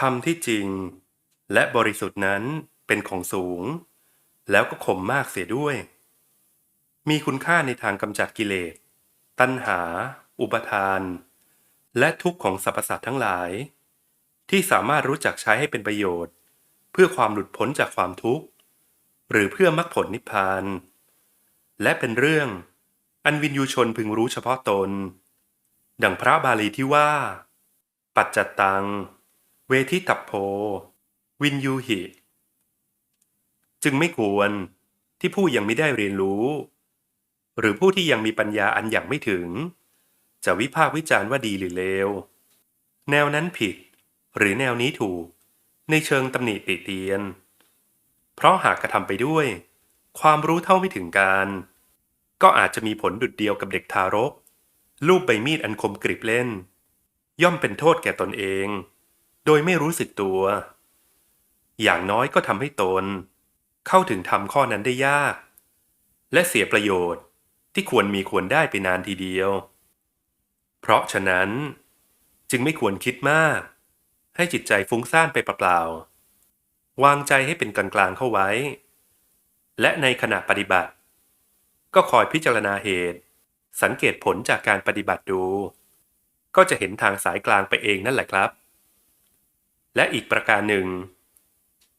ธรรมที่จริง และบริสุทธิ์นั้นเป็นของสูง แล้วก็ขมมากเสียด้วย มีคุณค่าในทางกำจัดกิเลส ตัณหา อุปทาน และทุกข์ของสรรพสัตว์ทั้งหลาย ที่สามารถรู้จักใช้ให้เป็นประโยชน์ เพื่อความหลุดพ้นจากความทุกข์ หรือเพื่อมรรคผลนิพพาน และเป็นเรื่อง อันวินยูชนพึงรู้เฉพาะตน ดังพระบาลีที่ว่า ปัจจตตัง เวทิตัพโพ วินยูหิ จึงไม่ควรที่ผู้ยังไม่ได้เรียนรู้ หรือผู้ที่ยังมีปัญญาอันยังไม่ถึง จะวิพากษ์วิจารณ์ว่าดีหรือเลว แนวนั้นผิด หรือแนวนี้ถูก ในเชิงตำหนิติเตียน เพราะหากกระทำไปด้วย ความรู้เท่าไม่ถึงการ ก็อาจจะมีผลดุดเดียวกับเด็กทารก ลูบใบมีดอันคมกริบเล่น ย่อมเป็นโทษแก่ตนเอง โดยไม่รู้สึกตัว อย่างน้อยก็ทำให้ตน เข้าถึงธรรมข้อนั้นได้ยาก และเสียประโยชน์ที่ควรมีควรได้ไปนานทีเดียว เพราะฉะนั้น จึงไม่ควรคิดมาก ให้จิตใจฟุ้งซ่านไปเปล่าๆวางใจให้เป็นกลางๆเข้าไว้ และในขณะปฏิบัติ ก็คอยพิจารณาเหตุ สังเกตผลจากการปฏิบัติดู ก็จะเห็นทางสายกลางไปเองนั่นแหละครับ และอีกประการหนึ่ง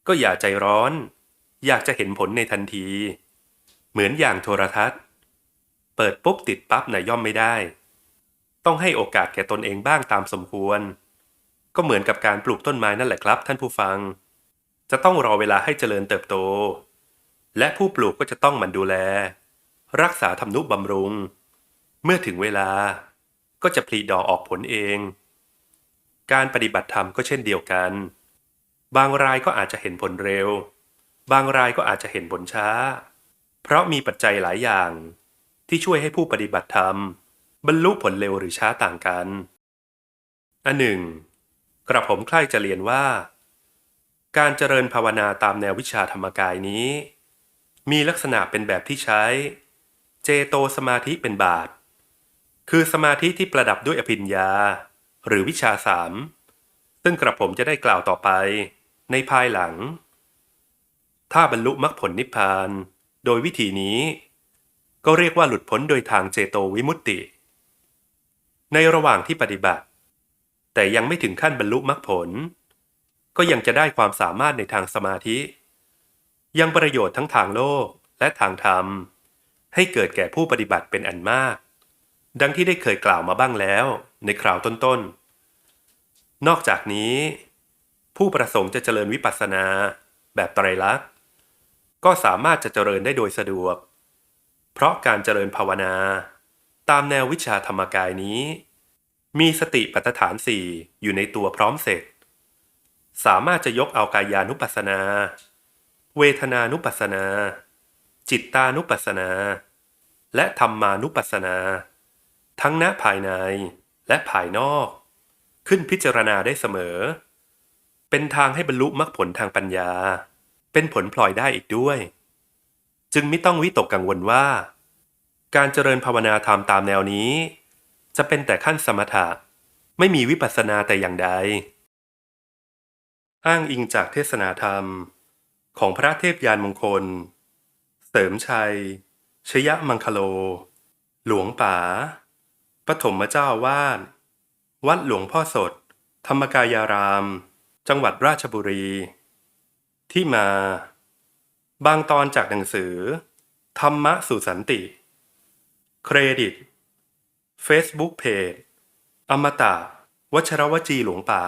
ก็อย่าใจร้อน อยากจะเห็นผลในทันที เหมือนอย่างโทรทัศน์ เปิดปุ๊บติดปั๊บน่ะย่อมไม่ได้ ต้องให้โอกาสแก่ตนเองบ้างตามสมควร ก็เหมือนกับการปลูกต้นไม้นั่นแหละครับ ท่านผู้ฟัง จะต้องรอเวลาให้เจริญเติบโต และผู้ปลูกก็จะต้องมันดูแล รักษาทำนุบำรุง เมื่อถึงเวลาก็จะผลิดอกออกผลเอง การปฏิบัติธรรมก็เช่นเดียวกัน บางรายก็อาจจะเห็นผลเร็ว บางรายก็อาจจะเห็นผลช้า เพราะมีปัจจัยหลายอย่าง ที่ช่วยให้ผู้ปฏิบัติธรรม บรรลุผลเร็วหรือช้าต่างกัน อันหนึ่ง กระผมใคร่จะเรียนว่า การเจริญภาวนาตามแนววิชาธรรมกายนี้ มีลักษณะเป็นแบบที่ใช้ เจโตสมาธิเป็นบาท คือสมาธิที่ประดับด้วยอภิญญา หรือวิชาสามซึ่งกระผมจะได้กล่าวต่อไป ในภายหลัง ถ้าบรรลุมรรคผลนิพพาน โดยวิธีนี้ ก็เรียกว่าหลุดพ้นโดยทางเจโตวิมุตติ ในระหว่างที่ปฏิบัติ แต่ยังไม่ถึงขั้นบรรลุมรรคผล ก็ยังจะได้ความสามารถในทางสมาธิ ยังประโยชน์ทั้งทางโลกและทางธรรม ให้เกิดแก่ผู้ปฏิบัติเป็นอันมาก ดังที่ได้เคยกล่าวมาบ้างแล้ว ในคราวต้นๆ นอกจากนี้ ผู้ประสงค์จะเจริญวิปัสสนาแบบไตรลักษณ์ก็สามารถจะเจริญได้โดยสะดวก เพราะการเจริญภาวนา ตามแนววิชาธรรมกายนี้ มีสติปัฏฐานสี่อยู่ในตัวพร้อมเสร็จ สามารถจะยกเอากายานุปัสสนา เวทนานุปัสสนา จิตตานุปัสสนา และธรรมานุปัสสนา ทั้งณภายใน และภายนอก ขึ้นพิจารณาได้เสมอ เป็นทางให้บรรลุมรรคผลทางปัญญา เป็นผลพลอยได้อีกด้วย จึงไม่ต้องวิตกกังวลว่า การเจริญภาวนาธรรมตามแนวนี้ จะเป็นแต่ขั้นสมถะ ไม่มีวิปัสสนาแต่อย่างใด อ้างอิงจากเทศนาธรรมของพระเทพยานมงคล เสริมชัย ชยมังคโล หลวงป๋า ฐมเจ้าวาดวัดหลวงพ่อสด ธรรมกายาราม จังหวัดราชบุรี ที่มา บางตอนจากหนังสือ ธรรมะสู่สันติ เครดิต Facebook Page อมตะ วัชรวจีหลวงป๋า